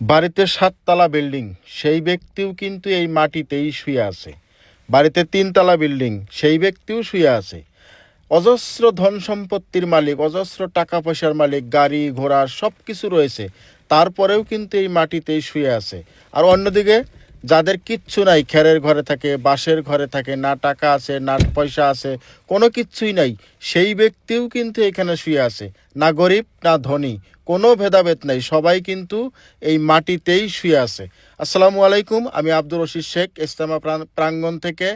বাড়িতে সাততলা বিল্ডিং, সেই ব্যক্তিও কিন্তু এই মাটিতেই শুয়ে আছে। বাড়িতে তিনতলা বিল্ডিং, সেই ব্যক্তিও শুয়ে আছে। অজস্র ধন সম্পত্তির মালিক, অজস্র টাকা পয়সার মালিক, গাড়ি, ঘোড়া সব কিছু রয়েছে। তারপরেও কিন্তু এই মাটিতেই শুয়ে আছে। আর অন্যদিকে, যাদের কিচ্ছু নাই, খেরের ঘরে থাকে, বাঁশের ঘরে থাকে, না টাকা আছে, না পয়সা আছে, কোনো কিচ্ছুই নাই, সেই ব্যক্তিও কিন্তু এখানে শুয়ে আছে, না গরিব, না ধনী। কোনো ভেদাভেদ নাই, সবাই কিন্তু এই মাটিতেই শুয়ে আছে। আসসালামু আলাইকুম, আমি আব্দুর রশিদ শেখ ইস্তামা প্রাঙ্গণ থেকে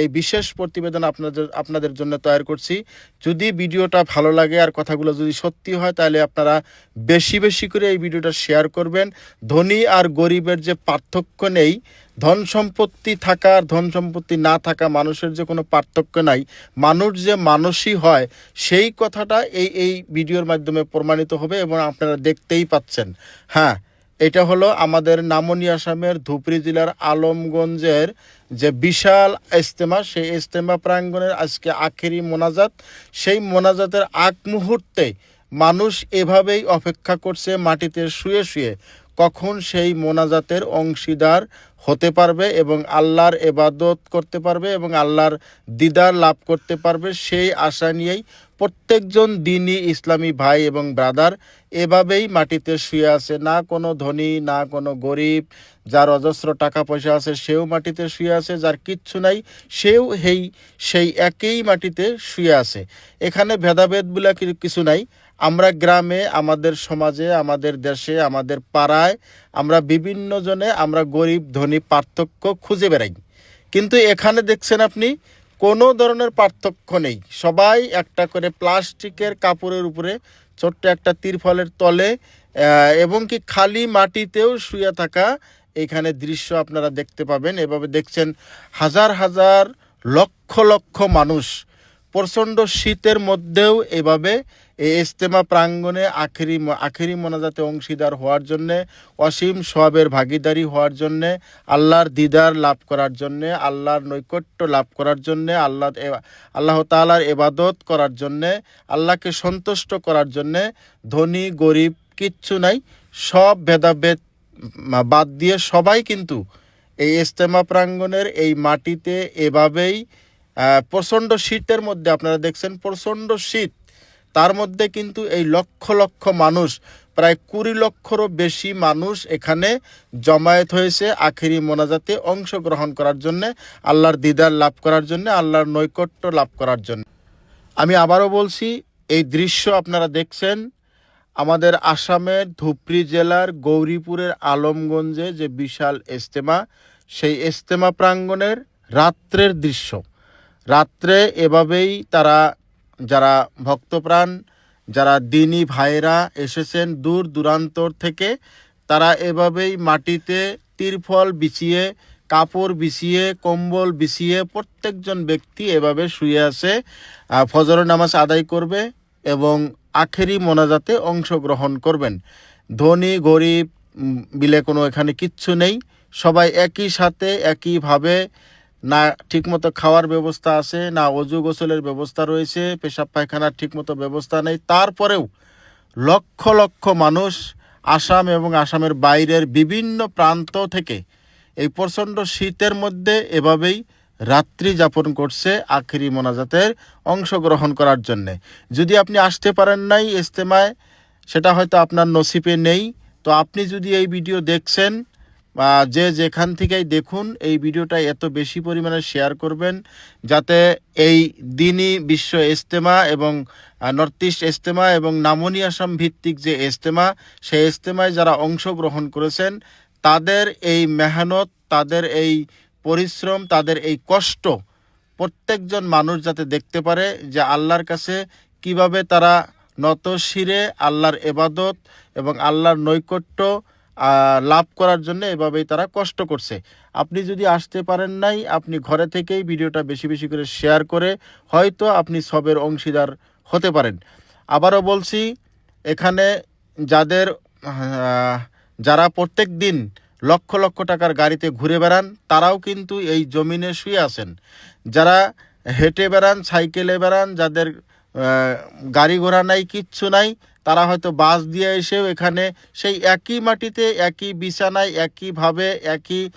এই বিশেষ প্রতিবেদন আপনাদের আপনাদের জন্য তৈরি করছি। যদি ভিডিওটা ভালো লাগে আর কথাগুলো যদি সত্যি হয়, তাহলে আপনারা বেশি বেশি করে এই ভিডিওটা শেয়ার করবেন। ধনী আর গরিবের যে পার্থক্য নেই ধন সম্পত্তি থাকা আর ধন সম্পত্তি না থাকা মানুষের যে কোনো পার্থক্য নাই। মানুষ যে মানুষই হয়, সেই কথাটা এই এই ভিডিওর মাধ্যমে প্রমাণিত হবে এবং আপনারা দেখতেই পাচ্ছেন। হ্যাঁ এটা হলো আমাদের নামনি আসামের ধুপরি জেলার আলমগঞ্জের যে বিশাল ইস্তেমা সেই ইস্তেমা প্রাঙ্গণের আজকে আখেরি মোনাজাত। সেই মোনাজাতের আগ মুহূর্তে মানুষ এভাবেই অপেক্ষা করছে মাটিতে শুয়ে শুয়ে। কখন সেই মোনাজাতের অংশীদার হতে পারবে এবং আল্লাহর এবাদত করতে পারবে এবং আল্লাহর দিদার লাভ করতে পারবে, সেই আশা নিয়েই প্রত্যেকজন দিনই ইসলামী ভাই এবং ব্রাদার এভাবেই মাটিতে শুয়ে আছে। না কোনো ধনী, না কোনো গরিব, যার অজস্র টাকা পয়সা আছে সেও মাটিতে শুয়ে আছে, যার কিচ্ছু নাই সেও হেই সেই একই মাটিতে শুয়ে আছে। এখানে ভেদাভেদ বলে কিছু নাই। আমরা গ্রামে, আমাদের সমাজে, আমাদের দেশে, আমাদের পাড়ায় আমরা বিভিন্ন জনে আমরা গরিব, ধনী, পার্থক্য খুঁজে বেড়াই। কিন্তু এখানে দেখছেন আপনি, কোনো ধরনের পার্থক্য নেই। সবাই একটা করে প্লাস্টিকের কাপড়ের উপরে ছোট্ট একটা তিরফলের তলে এবং কি খালি মাটিতেও শুয়ে থাকা এখানে দৃশ্য আপনারা দেখতে পাবেন। এভাবে দেখছেন হাজার হাজার লক্ষ লক্ষ মানুষ প্রচণ্ড শীতের মধ্যেও এভাবে এই ইস্তেমা প্রাঙ্গণে আখেরি আখেরি মোনাজাতে অংশীদার হওয়ার জন্যে, অসীম সবের ভাগিদারি হওয়ার জন্যে, আল্লাহর দিদার লাভ করার জন্যে, আল্লাহর নৈকট্য লাভ করার জন্যে, আল্লাহ আল্লাহ তালার এবাদত করার জন্যে, আল্লাহকে সন্তুষ্ট করার জন্যে, ধনী, গরিব কিচ্ছু নাই, সব ভেদাভেদ বাদ দিয়ে সবাই কিন্তু এই ইজতেমা প্রাঙ্গণের এই মাটিতে এভাবেই প্রচণ্ড শীতের মধ্যে আপনারা দেখছেন, প্রচণ্ড শীত। তার মধ্যে কিন্তু এই লক্ষ লক্ষ মানুষ, প্রায় কুড়ি লক্ষরও বেশি মানুষ এখানে জমায়েত হয়েছে আখেরি মোনাজাতে অংশগ্রহণ করার জন্য, আল্লাহর দিদার লাভ করার জন্য, আল্লাহর নৈকট্য লাভ করার জন্য। আমি আবারও বলছি, এই দৃশ্য আপনারা দেখছেন, আমাদের আসামের ধুপরি জেলার গৌরীপুরের আলমগঞ্জে যে বিশাল ইস্তেমা সেই ইস্তেমা প্রাঙ্গণের রাত্রের দৃশ্য। রাত্রে এভাবেই তারা যারা ভক্তপ্রাণ, যারা দিনী ভাইরা এসেছেন দূর দূরান্তর থেকে, তারা এভাবেই মাটিতে তিরফল বিছিয়ে, কাপড় বিছিয়ে, কম্বল বিছিয়ে প্রত্যেকজন ব্যক্তি এভাবে শুয়ে আছে ফজর নামাজ আদায় করবে এবং আখেরি মোনাজাতে অংশগ্রহণ করবেন। ধনী, গরিব বিলে কোনো এখানে কিচ্ছু নেই। সবাই একই সাথে, একইভাবে না ঠিকমতো খাওয়ার ব্যবস্থা আছে, না অজু গোসলের ব্যবস্থা রয়েছে, পেশাব পায়খানার ঠিকমতো ব্যবস্থা নেই। তারপরেও লক্ষ লক্ষ মানুষ আসাম এবং আসামের বাইরের বিভিন্ন প্রান্ত থেকে এই প্রচণ্ড শীতের মধ্যে এভাবেই রাত্রি যাপন করছে আখেরি মোনাজাতের অংশগ্রহণ করার জন্যে। যদি আপনি আসতে পারেন নাই ইস্তেমায়, সেটা হয়তো আপনার নসিবে নেই। তো আপনি যদি এই ভিডিও দেখছেন যে যেখান থেকেই দেখুন এই ভিডিওটা এত বেশি পরিমাণে শেয়ার করবেন যাতে এই দিনই বিশ্ব ইস্তেমা এবং নর্থ ইস্ট ইস্তেমা এবং নামনি আসাম ভিত্তিক যে ইস্তেমা সেই ইস্তেমায় যারা অংশগ্রহণ করেছেন, তাদের এই মেহনত, তাদের এই পরিশ্রম, তাদের এই কষ্ট প্রত্যেকজন মানুষ যাতে দেখতে পারে যে আল্লাহর কাছে কীভাবে তারা নত শিরে আল্লাহর এবাদত এবং আল্লাহর নৈকট্য লাভ করার জন্য এভাবেই তারা কষ্ট করছে। আপনি যদি আসতে পারেন নাই, আপনি ঘরে থেকেই ভিডিওটা বেশি বেশি করে শেয়ার করে হয়তো আপনি সবের অংশীদার হতে পারেন। আবারও বলছি, এখানে যাদের যারা প্রত্যেক দিন লক্ষ লক্ষ টাকার গাড়িতে ঘুরে বেড়ান, তারাও কিন্তু এই জমিনে শুয়ে আছেন। যারা হেঁটে বেড়ান, সাইকেলে বেড়ান, যাদের গাড়ি ঘোড়া নাই, কিচ্ছু নাই তারা হয়তো বাস দিয়ে এসেও এখানে সেই একই মাটিতে, একই বিছানায় একইভাবে একই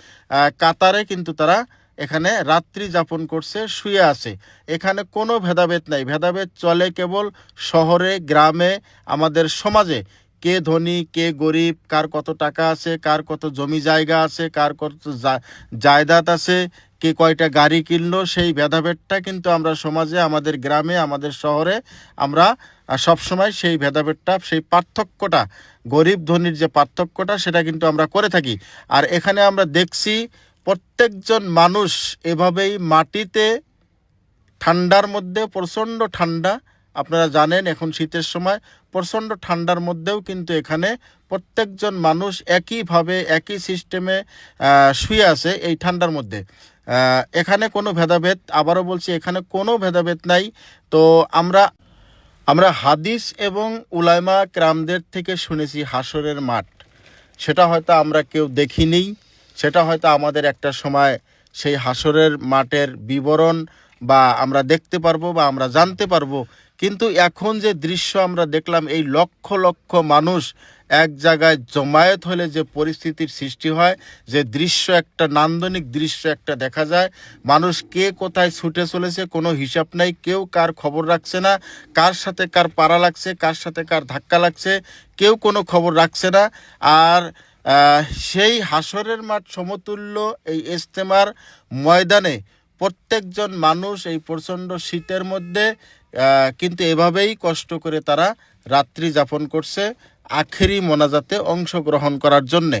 কাতারে কিন্তু তারা এখানে রাত্রি যাপন করছে, শুয়ে আছে। এখানে কোনো ভেদাভেদ নাই। ভেদাভেদ চলে কেবল শহরে, গ্রামে, আমাদের সমাজে। কে ধনী, কে গরিব, কার কত টাকা আছে, কার কত জমি জায়গা আছে, কার কত জা- জায়দাদ আছে কে কয়টা গাড়ি কিনলো, সেই ভেদাভেদটা কিন্তু আমরা সমাজে, আমাদের গ্রামে, আমাদের শহরে আমরা সবসময় সেই ভেদাভেদটা, সেই পার্থক্যটা, গরিব ধনীর যে পার্থক্যটা, সেটা কিন্তু আমরা করে থাকি। আর এখানে আমরা দেখছি প্রত্যেকজন মানুষ এভাবেই মাটিতে ঠান্ডার মধ্যে, প্রচণ্ড ঠান্ডা, আপনারা জানেন এখন শীতের সময়, প্রচণ্ড ঠান্ডার মধ্যেও কিন্তু এখানে প্রত্যেকজন মানুষ একইভাবে, একই সিস্টেমে শুয়ে আছে এই ঠান্ডার মধ্যে। এখানে কোনো ভেদাভেদ, আবারও বলছি, এখানে কোনো ভেদাভেদ নাই। তো আমরা আমরা হাদিস এবং উলাইমা ক্রামদের থেকে শুনেছি হাসরের মাঠ। সেটা হয়তো আমরা কেউ দেখিনি, সেটা হয়তো আমাদের একটা সময় সেই হাসরের মাঠের বিবরণ বা আমরা দেখতে পারব বা আমরা জানতে পারব। কিন্তু এখন যে দৃশ্য আমরা দেখলাম, এই লক্ষ লক্ষ মানুষ এক জায়গায় জমায়েত হলে যে পরিস্থিতির সৃষ্টি হয়, যে দৃশ্য একটা, নান্দনিক দৃশ্য একটা দেখা যায়, মানুষ কে কোথায় ছুটে চলেছে, কোনো হিসাব নাই, কেউ কার খবর রাখছে না, কার সাথে কার পাড়া লাগছে, কার সাথে কার ধাক্কা লাগছে, কেউ কোনো খবর রাখছে না। আর সেই হাসরের মাঠ সমতুল্য এই ইজতেমার ময়দানে প্রত্যেকজন মানুষ এই প্রচণ্ড শীতের মধ্যে কিন্তু এভাবেই কষ্ট করে তারা রাত্রি যাপন করছে। আখেরি মোনাজাতে অংশগ্রহণ করার জন্যে।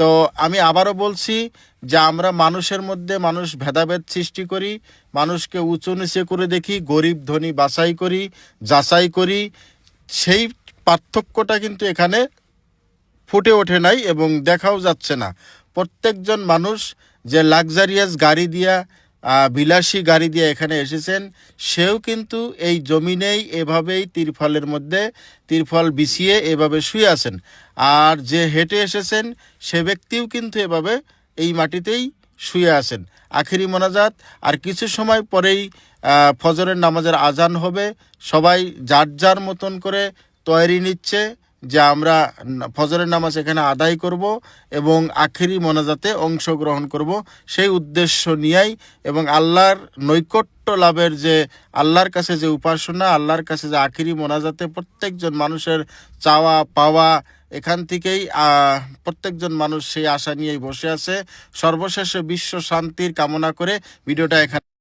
তো আমি আবারও বলছি যে আমরা মানুষের মধ্যে মানুষ ভেদাভেদ সৃষ্টি করি, মানুষকে উঁচু নিচে করে দেখি, গরিব ধনী বাছাই করি, যাচাই করি, সেই পার্থক্যটা কিন্তু এখানে ফুটে ওঠে নাই এবং দেখাও যাচ্ছে না। প্রত্যেকজন মানুষ যে লাক্সারিয়াস গাড়ি দিয়া বিলাসী গাড়ি দিয়ে এখানে এসেছেন। সেও কিন্তু এই জমিনেই এভাবেই তিরফলের মধ্যে তিরফল বিছিয়ে এভাবে শুয়ে আছেন। আর যে হেঁটে এসেছেন, সে ব্যক্তিও কিন্তু এভাবে এই মাটিতেই শুয়ে আছেন। আখেরি মোনাজাত, আর কিছু সময় পরেই ফজরের নামাজের আজান হবে। সবাই যার যার মতন করে তৈরি নিচ্ছে। যে আমরা ফজরের নামাজ এখানে আদায় করব এবং আখেরি মোনাজাতে অংশগ্রহণ করব, সেই উদ্দেশ্য নিয়েই এবং আল্লাহর নৈকট্য লাভের যে আল্লাহর কাছে যে উপাসনা, আল্লাহর কাছে যে আখেরি মোনাজাতে প্রত্যেকজন মানুষের চাওয়া, পাওয়া, এখান থেকেই প্রত্যেকজন মানুষ সেই আশা নিয়েই বসে আছে। সর্বশেষে বিশ্ব শান্তির কামনা করে ভিডিওটা এখানে